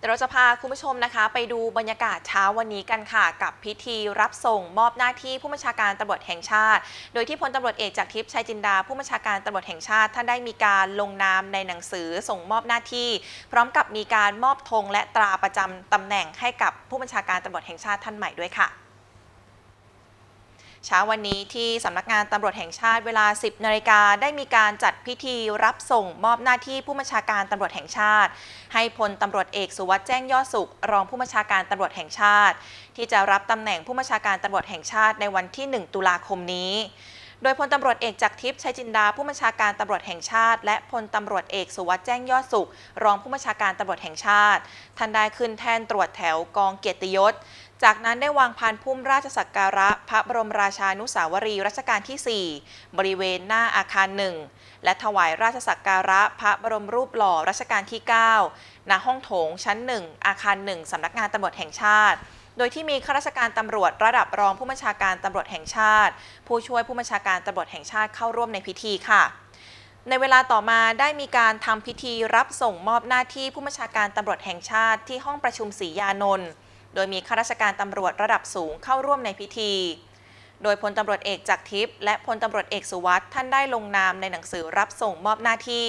เดี๋ยวเราจะพาคุณผู้ชมนะคะ ไปดูบรรยากาศเช้าวันนี้กันค่ะ กับพิธีรับส่งมอบหน้าที่ผู้บัญชาการตำรวจแห่งชาติ โดยที่พลตำรวจเอกจากทิพย์ชัยจินดา ผู้บัญชาการตำรวจแห่งชาติ ท่านได้มีการลงนามในหนังสือส่งมอบหน้าที่ พร้อมกับมีการมอบธงและตราประจำตำแหน่งให้กับผู้บัญชาการตำรวจแห่งชาติท่านใหม่ด้วยค่ะ เช้าวันนี้ที่สำนักงานตำรวจแห่งชาติเวลา 10นาฬิกาได้มีการจัดพิธีรับส่งมอบหน้าที่ผู้บัญชาการตำรวจแห่งชาติ ให้พลตำรวจเอกสุวัสด์แจ้งยอดสุข รองผู้บัญชาการตำรวจแห่งชาติ ที่จะรับตำแหน่งผู้บัญชาการตำรวจแห่งชาติในวันที่ 1 ตุลาคมนี้โดยพลตำรวจเอกจากทิพย์ชัยจินดาผู้บัญชาการตำรวจแห่งชาติ และพลตำรวจเอกสุวัสด์แจ้งยอดสุข รองผู้บัญชาการตำรวจแห่งชาติท่านได้ขึ้นแทนตรวจแถวกองเกียรติยศ จากนั้นได้วางพานพุ่มราชสักการะ พระบรมราชานุสาวรีย์รัชกาลที่ 4 บริเวณหน้าอาคารหนึ่งและถวายราชสักการะ พระบรมรูปหล่อรัชกาลที่ 9 ณ ห้องโถงชั้น 1 อาคาร 1 สำนักงานตำรวจแห่งชาติ โดยที่มีข้าราชการตำรวจระดับรองผู้บัญชาการตำรวจแห่งชาติ ผู้ช่วยผู้บัญชาการตำรวจแห่งชาติเข้าร่วมในพิธีค่ะในเวลาต่อมาได้มีการทำพิธีรับส่งมอบหน้าที่ผู้บัญชาการตำรวจแห่งชาติที่ห้องประชุมศรียานนท์ โดยมีข้าราชการตำรวจระดับสูงเข้าร่วมในพิธี โดยพลตำรวจเอกจากทิพย์และพลตำรวจเอกสุวัสด์ท่านได้ลงนามในหนังสือรับส่งมอบหน้าที่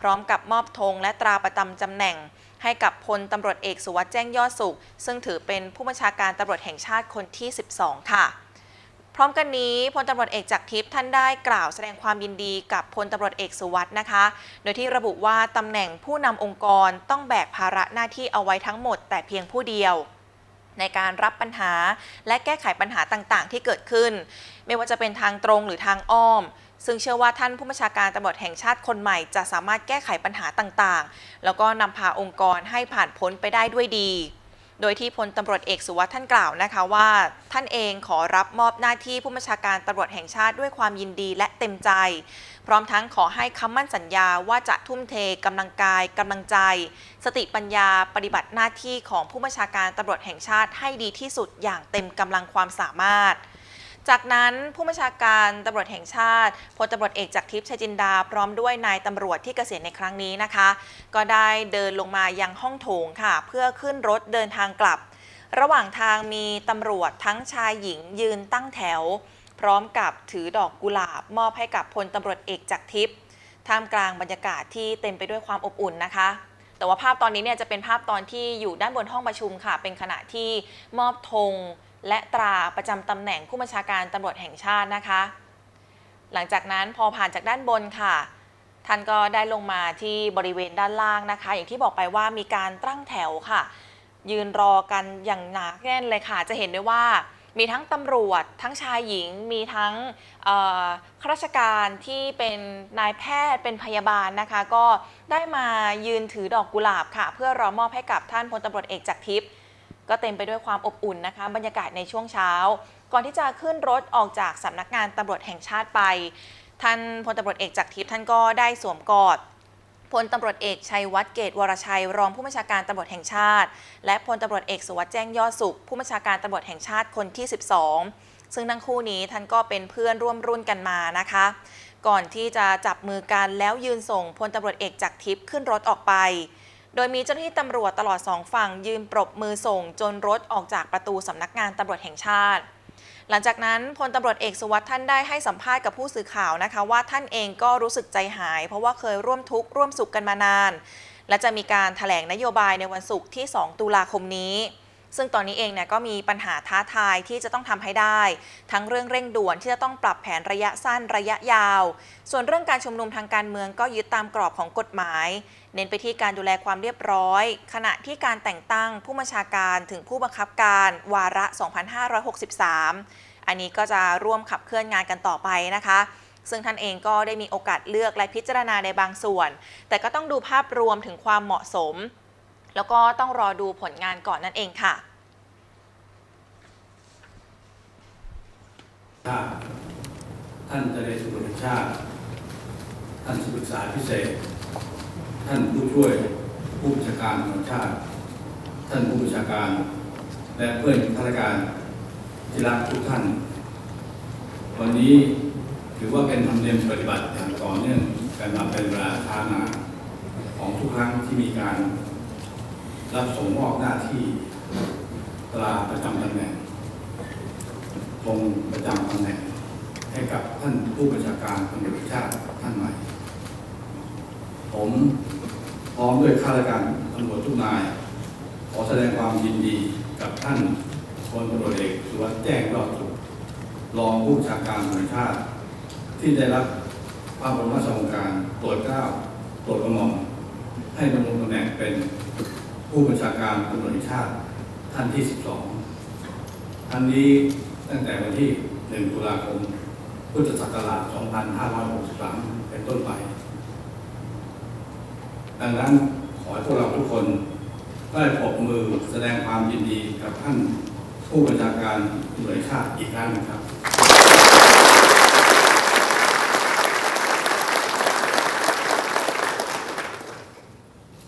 พร้อมกับมอบธงและตราประจำตำแหน่ง ให้กับพลตำรวจเอกสุวัสด์แจ้งยอดสุข ซึ่งถือเป็นผู้บัญชาการตำรวจแห่งชาติคนที่ 12 ค่ะพร้อมกันนี้พลตำรวจเอกจากทิพย์ท่านได้กล่าวแสดงความยินดีกับพลตำรวจเอกสุวัสด์นะคะ โดยที่ระบุว่าตำแหน่งผู้นำองค์กรต้องแบกภาระหน้าที่เอาไว้ทั้งหมดแต่เพียงผู้เดียว ในการรับปัญหา และแก้ไขปัญหาต่างๆ ที่เกิดขึ้น ไม่ว่าจะเป็นทางตรงหรือทางอ้อม ซึ่งเชื่อว่าท่านผู้บัญชาการตำรวจแห่งชาติคนใหม่ จะสามารถแก้ไขปัญหาต่างๆ แล้วก็นำพาองค์กรให้ผ่านพ้นไปได้ด้วยดี โดยที่พลตำรวจเอกสุวัสด์ท่านกล่าวนะคะว่า ท่านเองขอรับมอบหน้าที่ผู้บัญชาการตำรวจแห่งชาติด้วยความยินดีและเต็มใจ พร้อมทั้งขอให้คำมั่นสัญญาว่าจะทุ่มเทกำลังกายกำลังใจ สติปัญญาปฏิบัติหน้าที่ของผู้บัญชาการตำรวจแห่งชาติให้ดีที่สุดอย่างเต็มกำลังความสามารถ จากนั้นผู้บัญชาการตำรวจแห่งชาติพลตำรวจเอกจากทิพย์ชัยจินดา พร้อมด้วยนายตำรวจที่เกษียณในครั้งนี้นะคะ ก็ได้เดินลงมายังห้องโถงค่ะ เพื่อขึ้นรถเดินทางกลับ ระหว่างทางมีตำรวจทั้งชายหญิงยืนตั้งแถว พร้อมกับถือดอกกุหลาบ มอบให้กับพลตำรวจเอกจากทิพย์ท่ามกลางบรรยากาศที่เต็มไปด้วยความอบอุ่นนะคะ แต่ว่าภาพตอนนี้เนี่ยจะเป็นภาพตอนที่อยู่ด้านบนห้องประชุมค่ะ เป็นขณะที่มอบธง และตราประจำตำแหน่งผู้บัญชาการตำรวจแห่งชาตินะคะ หลังจากนั้นพอผ่านจากด้านบนค่ะ ท่านก็ได้ลงมาที่บริเวณด้านล่างนะคะ อย่างที่บอกไปว่ามีการตั้งแถวค่ะ ยืนรอกันอย่างหนาแน่นเลยค่ะ จะเห็นได้ว่ามีทั้งตำรวจทั้งชายหญิงมีทั้งข้าราชการที่เป็นนายแพทย์เป็นพยาบาลนะคะ ก็ได้มายืนถือดอกกุหลาบค่ะ เพื่อรอมอบให้กับท่านพลตำรวจเอกจากทิพย์ ก็เต็มไปด้วยความอบอุ่นนะคะ บรรยากาศในช่วงเช้า ก่อนที่จะขึ้นรถออกจากสำนักงานตำรวจแห่งชาติไป ท่านพลตำรวจเอกจากทิพย์ท่านก็ได้สวมกอดพลตำรวจเอกชัยวัฒน์เกตวรชัย รองผู้บัญชาการตำรวจแห่งชาติ และพลตำรวจเอกสุวัสด์แจ้งยอดสุข ผู้บัญชาการตำรวจแห่งชาติคนที่ 12 ซึ่งทั้งคู่นี้ท่านก็เป็นเพื่อนร่วมรุ่นกันมานะคะ ก่อนที่จะจับมือกันแล้วยืนส่งพลตำรวจเอกจากทิพย์ขึ้นรถออกไป โดยมีเจ้าหน้าที่ตำรวจตลอดสองฝั่งยืนปรบมือส่งจนรถออกจากประตูสำนักงานตำรวจแห่งชาติ หลังจากนั้นพลตำรวจเอกสุวัสด์ท่านได้ให้สัมภาษณ์กับผู้สื่อข่าวนะคะ ว่าท่านเองก็รู้สึกใจหาย เพราะว่าเคยร่วมทุกข์ร่วมสุขกันมานาน และจะมีการถแถลงนโยบายในวันศุกร์ที่ 2 ตุลาคมนี้ ซึ่งตอนนี้เองเนี่ยก็มีปัญหาท้าทายที่จะต้องทำให้ได้ ทั้งเรื่องเร่งด่วนที่จะต้องปรับแผนระยะสั้นระยะยาว ส่วนเรื่องการชุมนุมทางการเมืองก็ยึดตามกรอบของกฎหมาย เน้นไปที่การดูแลความเรียบร้อย ขณะที่การแต่งตั้งผู้บัญชาการถึงผู้บังคับการวาระ 2563 อันนี้ก็จะร่วมขับเคลื่อนงานกันต่อไปนะคะซึ่งท่านเองก็ได้มีโอกาสเลือกและพิจารณาในบางส่วน แต่ก็ต้องดูภาพรวมถึงความเหมาะสม แล้วก็ต้องรอดูผลงานก่อนนั่นเองค่ะท่านเจริญสุขแห่งชาติ ท่านสุศึกษาพิเศษ ท่านผู้ช่วยผู้บัญชาการตำรวจชาติ ท่านผู้บัญชาการ และเพื่อนข้าราชการที่รักทุกท่าน วันนี้ถือว่าเป็นธรรมเนียมปฏิบัติอย่างต่อเนื่องกันมาเป็นเวลาช้านานของทุกครั้งที่มีการ รับส่งมอบหน้าที่ตราประจำตำแหน่งธงประจำตำแหน่ง ให้กับท่านผู้บัญชาการตำรวจชาติท่านใหม่ ผมพร้อมด้วยข้าราชการตำรวจทุกนาย ขอแสดงความยินดีกับท่านพลตำรวจเอกสุวัสด์แจ้งยอดสุขรองผู้บัญชาการตำรวจชาติ ที่ได้รับพระบรมราชโองการโปรดเกล้าโปรดกระหม่อมให้ดำรงตำแหน่งเป็น ผู้บัญชาการตำรวจแห่งชาติท่านที่ 12 ท่านนี้ตั้งแต่วันที่ 1 ตุลาคม พุทธศักราช 2563 เป็นต้นไป ดังนั้นขอให้พวกเราทุกคนได้ปรบมือแสดงความยินดีกับท่านผู้บัญชาการตำรวจชาติอีกครั้งนึงครับ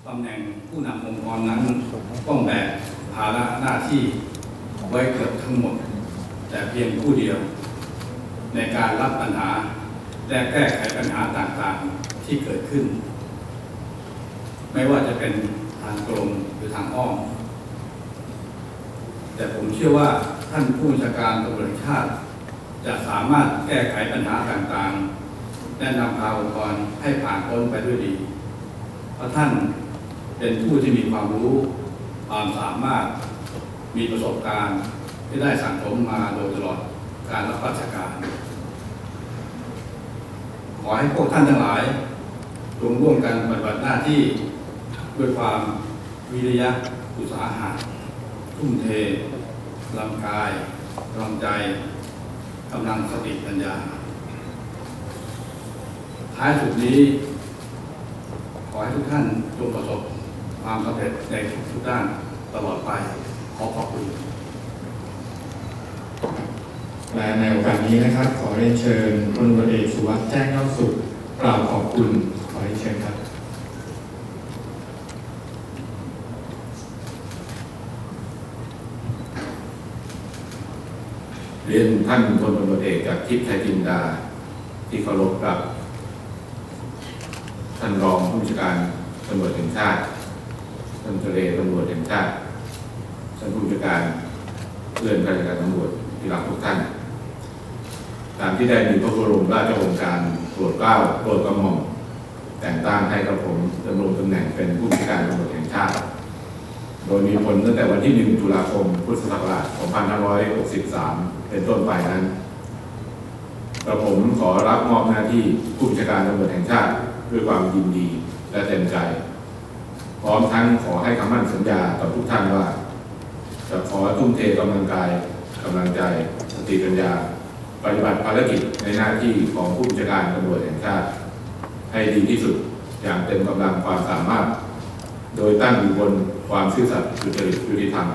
ตำแหน่ง ผู้นำองค์กรนั้นต้องแบกภาระหน้าที่ไว้เกือบทั้งหมด แต่เพียงผู้เดียว ในการรับปัญหาและแก้ไขปัญหาต่างๆที่เกิดขึ้น ไม่ว่าจะเป็นทางตรงหรือทางอ้อม แต่ผมเชื่อว่าท่านผู้บัญชาการตำรวจชาติ จะสามารถแก้ไขปัญหาต่างๆ และนำพาองค์กรให้ผ่านพ้นไปด้วยดี เพราะท่าน เป็นผู้ที่มีความรู้ ความสามารถมีประสบการณ์ที่ได้สั่งสมมาโดยตลอดการรับราชการ ขอให้พวกท่านทั้งหลายจงร่วมกันปฏิบัติหน้าที่ด้วยความวิริยะอุตสาหะทุ่มเทลำกายกำลังใจกำลังสติปัญญา ท้ายสุดนี้ ขอให้ทุกท่านจงประสบ ความสำเร็จในทุกๆด้านตลอดไปขอขอบคุณและในโอกาสนี้นะครับ ขอเรียนเชิญพลตำรวจเอกสุวัสด์แจ้งยอดสุขกล่าวขอบคุณขอเรียนเชิญครับเรียนท่านพลตำรวจเอกจากทิพย์ชัยจินดา ที่เคารพกับ ท่านรองผู้บัญชาการตำรวจแห่งชาติท่านทะเลตำรวจแห่งชาติท่านผู้บัญชาการเพื่อนข้าราชการตำรวจที่รักทุกท่าน ตามที่ได้มีพระบรมราชโองการโปรดเกล้าโปรดกระหม่อมแต่งตั้งให้กับผมดำรงตำแหน่งเป็นผู้บัญชาการตำรวจแห่งชาติ โดยมีผลตั้งแต่วันที่ 1 ตุลาคม พุทธศักราช 2563 เป็นต้นไปนั้นกระผมขอรับมอบหน้าที่ผู้บัญชาการตำรวจแห่งชาติด้วยความยินดีและเต็มใจ พร้อมทั้งขอให้คำมั่นสัญญาต่อทุกท่านว่า จะขอทุ่มเทกำลังกายกำลังใจสติปัญญา ปฏิบัติภารกิจในหน้าที่ของผู้บัญชาการตำรวจแห่งชาติ ให้ดีที่สุดอย่างเต็มกำลังความสามารถ โดยตั้งอยู่บนความซื่อสัตย์สุจริตยุติธรรม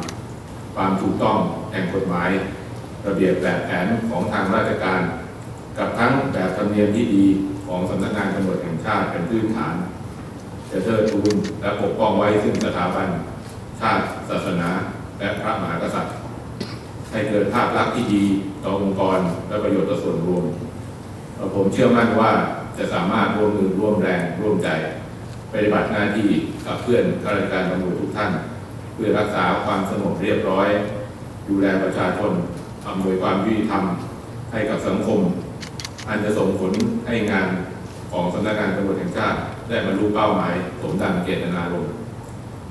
ความถูกต้องแห่งกฎหมาย ระเบียบแบบแผนของทางราชการ กับทั้งแบบธรรมเนียมที่ดีของสำนักงานตำรวจแห่งชาติเป็นพื้นฐาน จะเทิดทูนและปกป้องไว้ซึ่งสถาบัน ชาติศาสนา และพระมหากษัตริย์ ให้เกิดภาพลักษณ์ที่ดีต่อองค์กรและประโยชน์ต่อส่วนรวม ผมเชื่อมั่นว่าจะสามารถร่วมมือร่วมแรงร่วมใจ ปฏิบัติหน้าที่กับเพื่อนข้าราชการตำรวจทุกท่าน เพื่อรักษาความสงบเรียบร้อย ดูแลประชาชนอำนวยความยุติธรรมให้กับสังคม อันจะส่งผลให้งานของสำนักงานตำรวจแห่งชาติ ได้บรรลุเป้าหมายสมดังเจตนารมณ์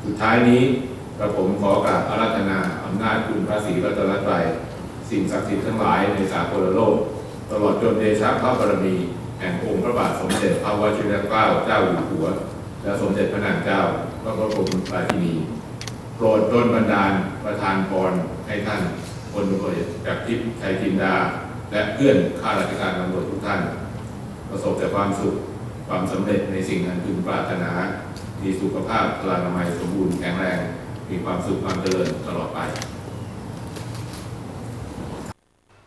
สุดท้ายนี้กระผมขอกราบอารัธนาอำนาจคุณพระศรีรัตนตรัยสิ่งศักดิ์สิทธิ์ทั้งหลายในสากลโลก ตลอดจนเดชะพระบารมีแห่งองค์พระบาทสมเด็จพระวชิรเกล้าเจ้าอยู่หัว และสมเด็จพระนางเจ้าพระบรมราชินีโปรดดลบันดาลประทานพรให้ท่านพลตำรวจเอกจากทิพย์ชัยจินดา และเพื่อนข้าราชการตำรวจทุกท่าน ประสบแต่ความสุข ความสำเร็จในสิ่งอันพึงปรารถนา มีสุขภาพพลานามัยสมบูรณ์แข็งแรง มีความสุขความเจริญตลอดไป